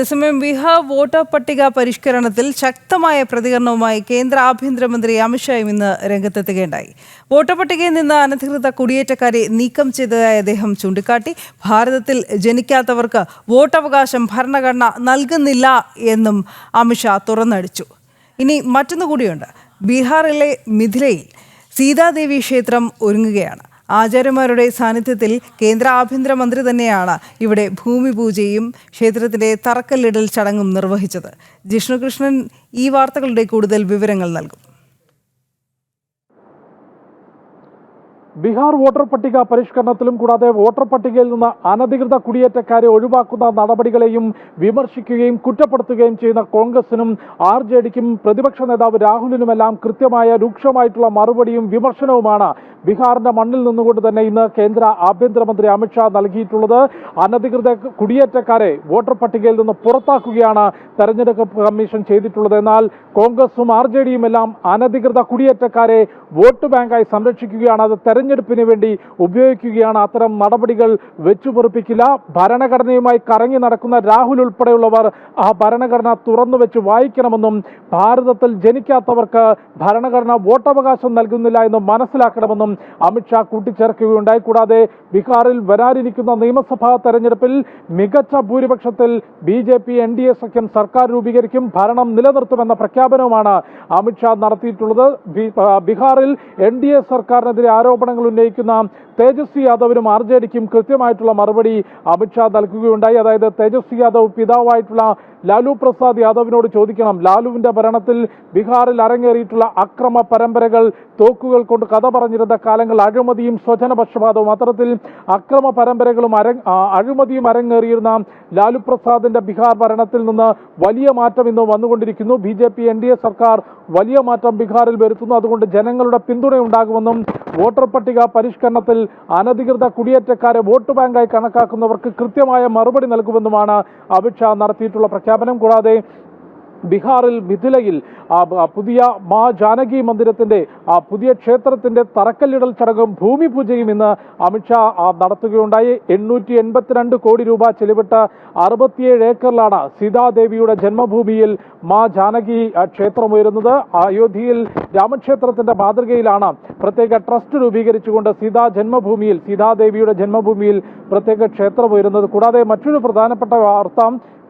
അതേസമയം ബീഹാർ വോട്ടർ പട്ടിക പരിഷ്കരണത്തിൽ ശക്തമായ പ്രതികരണവുമായി കേന്ദ്ര ആഭ്യന്തരമന്ത്രി അമിത്ഷായും ഇന്ന് രംഗത്തെത്തുകയുണ്ടായി. വോട്ടർ പട്ടികയിൽ നിന്ന് അനധികൃത കുടിയേറ്റക്കാരെ നീക്കം ചെയ്തതായി അദ്ദേഹം ചൂണ്ടിക്കാട്ടി. ഭാരതത്തിൽ ജനിക്കാത്തവർക്ക് വോട്ടവകാശം ഭരണഘടന നൽകുന്നില്ല എന്നും അമിത്ഷാ തുറന്നടിച്ചു. ഇനി മറ്റൊന്നു കൂടിയുണ്ട്. ബീഹാറിലെ മിഥിലയിൽ സീതാദേവി ക്ഷേത്രം ഒരുങ്ങുകയാണ്. ആചാര്യന്മാരുടെ സാന്നിധ്യത്തിൽ കേന്ദ്ര ആഭ്യന്തരമന്ത്രി തന്നെയാണ് ഇവിടെ ഭൂമി പൂജയും ക്ഷേത്രത്തിന്റെ തറക്കല്ലിടൽ ചടങ്ങും നിർവഹിച്ചത്. ജിഷ്ണുകൃഷ്ണൻ ഈ വാർത്തകളുടെ കൂടുതൽ വിവരങ്ങൾ നൽകും. ബീഹാർ വോട്ടർ പട്ടിക പരിഷ്കരണത്തിലും കൂടാതെ വോട്ടർ പട്ടികയിൽ നിന്ന് അനധികൃത കുടിയേറ്റക്കാരെ ഒഴിവാക്കുന്ന നടപടികളെയും വിമർശിക്കുകയും കുറ്റപ്പെടുത്തുകയും ചെയ്യുന്ന കോൺഗ്രസിനും ആർ ജെ ഡിക്കും പ്രതിപക്ഷ നേതാവ് രാഹുലിനുമെല്ലാം കൃത്യമായ രൂക്ഷമായിട്ടുള്ള മറുപടിയും വിമർശനവുമാണ് ബീഹാറിന്റെ മണ്ണിൽ നിന്നുകൊണ്ട് തന്നെ ഇന്ന് കേന്ദ്ര ആഭ്യന്തരമന്ത്രി അമിത്ഷാ നൽകിയിട്ടുള്ളത്. അനധികൃത കുടിയേറ്റക്കാരെ വോട്ടർ പട്ടികയിൽ നിന്ന് പുറത്താക്കുകയാണ് തെരഞ്ഞെടുപ്പ് കമ്മീഷൻ ചെയ്തിട്ടുള്ളത്. എന്നാൽ കോൺഗ്രസും ആർ ജെ ഡിയും എല്ലാം അനധികൃത കുടിയേറ്റക്കാരെ വോട്ട് ബാങ്കായി സംരക്ഷിക്കുകയാണ്. അത് തെരഞ്ഞെടുപ്പിന് വേണ്ടി ഉപയോഗിക്കുകയാണ്. അത്തരം നടപടികൾ വെച്ചുപൊറിപ്പിക്കില്ല. ഭരണഘടനയുമായി കറങ്ങി നടക്കുന്ന രാഹുൽ ഉൾപ്പെടെയുള്ളവർ ആ ഭരണഘടന തുറന്നു വെച്ച് വായിക്കണമെന്നും ഭാരതത്തിൽ ജനിക്കാത്തവർക്ക് ഭരണഘടന വോട്ടവകാശം നൽകുന്നില്ല എന്ന് മനസ്സിലാക്കണമെന്നും അമിത്ഷാ കൂട്ടിച്ചേർക്കുകയുണ്ടായി. കൂടാതെ ബീഹാറിൽ വരാനിരിക്കുന്ന നിയമസഭാ തെരഞ്ഞെടുപ്പിൽ മികച്ച ഭൂരിപക്ഷത്തിൽ B J P N D A സഖ്യം സർക്കാർ രൂപീകരിക്കും ഭരണം നിലനിർത്തുമെന്ന പ്രഖ്യാപനവുമാണ് അമിത്ഷാ നടത്തിയിട്ടുള്ളത്. ബീഹാറിൽ എൻ ഡി എ സർക്കാരിനെതിരെ ആരോപണങ്ങൾ ഉന്നയിക്കുന്ന തേജസ്വി യാദവിനും ആർ ജെ ഡിക്കും കൃത്യമായിട്ടുള്ള മറുപടി അമിത്ഷാ നൽകുകയുണ്ടായി. അതായത് തേജസ്വി യാദവ് പിതാവായിട്ടുള്ള ലാലു പ്രസാദ് യാദവിനോട് ചോദിക്കണം ലാലുവിന്റെ ഭരണത്തിൽ ബീഹാറിൽ അരങ്ങേറിയിട്ടുള്ള അക്രമ പരമ്പരകൾ തോക്കുകൾ കൊണ്ട് കഥ പറഞ്ഞിരുന്ന കാലങ്ങൾ അഴിമതിയും സ്വജനപക്ഷപാതവും അത്തരത്തിൽ അക്രമ പരമ്പരകളും അര അഴിമതിയും അരങ്ങേറിയിരുന്ന ലാലു പ്രസാദിന്റെ ബീഹാർ ഭരണത്തിൽ നിന്ന് വലിയ മാറ്റം ഇന്ന് വന്നുകൊണ്ടിരിക്കുന്നു. B J P N D A സർക്കാർ വലിയ മാറ്റം ബീഹാറിൽ വരുത്തുന്നു. അതുകൊണ്ട് ജനങ്ങളുടെ പിന്തുണയുണ്ടാകുമെന്നും വോട്ടർ പട്ടിക പരിഷ്കരണത്തിൽ അനധികൃത കുടിയേറ്റക്കാരെ വോട്ട് ബാങ്കായി കണക്കാക്കുന്നവർക്ക് കൃത്യമായ മറുപടി നൽകുമെന്നുമാണ് അമിത്ഷാ നടത്തിയിട്ടുള്ള പ്രഖ്യാപനം. കൂടാതെ ബീഹാറിൽ മിഥിലയിൽ പുതിയ മാ ജാനകി മന്ദിരത്തിന്റെ ആ പുതിയ ക്ഷേത്രത്തിന്റെ തറക്കല്ലിടൽ ചടങ്ങും ഭൂമി പൂജയും ഇന്ന് അമിത്ഷാ നടത്തുകയുണ്ടായി. എണ്ണൂറ്റി എൺപത്തിരണ്ട് കോടി രൂപ ചെലവിട്ട് അറുപത്തിയേഴ് ഏക്കറിലാണ് സീതാദേവിയുടെ ജന്മഭൂമിയിൽ മാ ജാനകി ക്ഷേത്രം ഉയരുന്നത് അയോധ്യയിൽ രാമക്ഷേത്രത്തിന്റെ മാതൃകയിലാണ് പ്രത്യേക ട്രസ്റ്റ് രൂപീകരിച്ചുകൊണ്ട് സീതാ ജന്മഭൂമിയിൽ സീതാദേവിയുടെ ജന്മഭൂമിയിൽ പ്രത്യേക ക്ഷേത്രം ഉയരുന്നത് കൂടാതെ മറ്റൊരു പ്രധാനപ്പെട്ട വാർത്ത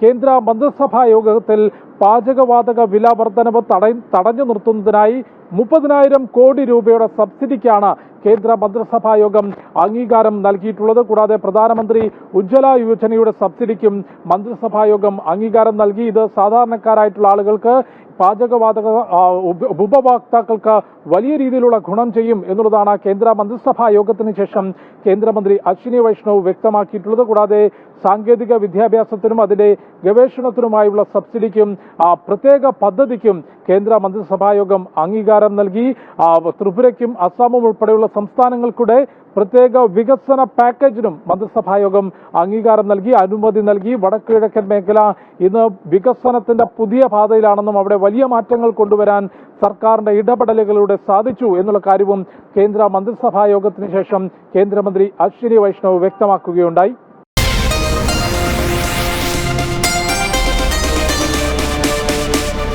കേന്ദ്ര മന്ത്രിസഭാ യോഗത്തിൽ പാചകവാതക വില വർധനവ് തട തടഞ്ഞു നിർത്തുന്നതിനായി മുപ്പതിനായിരം കോടി രൂപയുടെ സബ്സിഡിക്കാണ് കേന്ദ്ര മന്ത്രിസഭാ യോഗം അംഗീകാരം നൽകിയിട്ടുള്ളത്. കൂടാതെ പ്രധാനമന്ത്രി ഉജ്ജ്വല യോജനയുടെ സബ്സിഡിക്കും മന്ത്രിസഭാ യോഗം അംഗീകാരം നൽകി. ഇത് സാധാരണക്കാരായിട്ടുള്ള ആളുകൾക്ക് പാചകവാതക ഉപഭോക്താക്കൾക്ക് വലിയ രീതിയിലുള്ള ഗുണം ചെയ്യും എന്നുള്ളതാണ് കേന്ദ്ര മന്ത്രിസഭാ യോഗത്തിന് ശേഷം കേന്ദ്രമന്ത്രി അശ്വിനി വൈഷ്ണവ് വ്യക്തമാക്കിയിട്ടുള്ളത്. കൂടാതെ സാങ്കേതിക വിദ്യാഭ്യാസത്തിനും അതിന്റെ ഗവേഷണത്തിനുമായുള്ള സബ്സിഡിക്കും പ്രത്യേക പദ്ധതിക്കും കേന്ദ്ര മന്ത്രിസഭാ യോഗം അംഗീകാരം നൽകി. ആ, ത്രിപുരയ്ക്കും അസാമും ഉൾപ്പെടെയുള്ള സംസ്ഥാനങ്ങൾക്കൂടെ പ്രത്യേക വികസന പാക്കേജിനും മന്ത്രിസഭായോഗം അംഗീകാരം നൽകി അനുമതി നൽകി. വടക്ക് കിഴക്കൻ മേഖല ഇന്ന് വികസനത്തിന്റെ പുതിയ പാതയിലാണെന്നും അവിടെ വലിയ മാറ്റങ്ങൾ കൊണ്ടുവരാൻ സർക്കാരിന്റെ ഇടപെടലുകളിലൂടെ സാധിച്ചു എന്നുള്ള കാര്യവും കേന്ദ്ര മന്ത്രിസഭാ യോഗത്തിന് ശേഷം കേന്ദ്രമന്ത്രി അശ്വിനി വൈഷ്ണവ് വ്യക്തമാക്കുകയുണ്ടായി.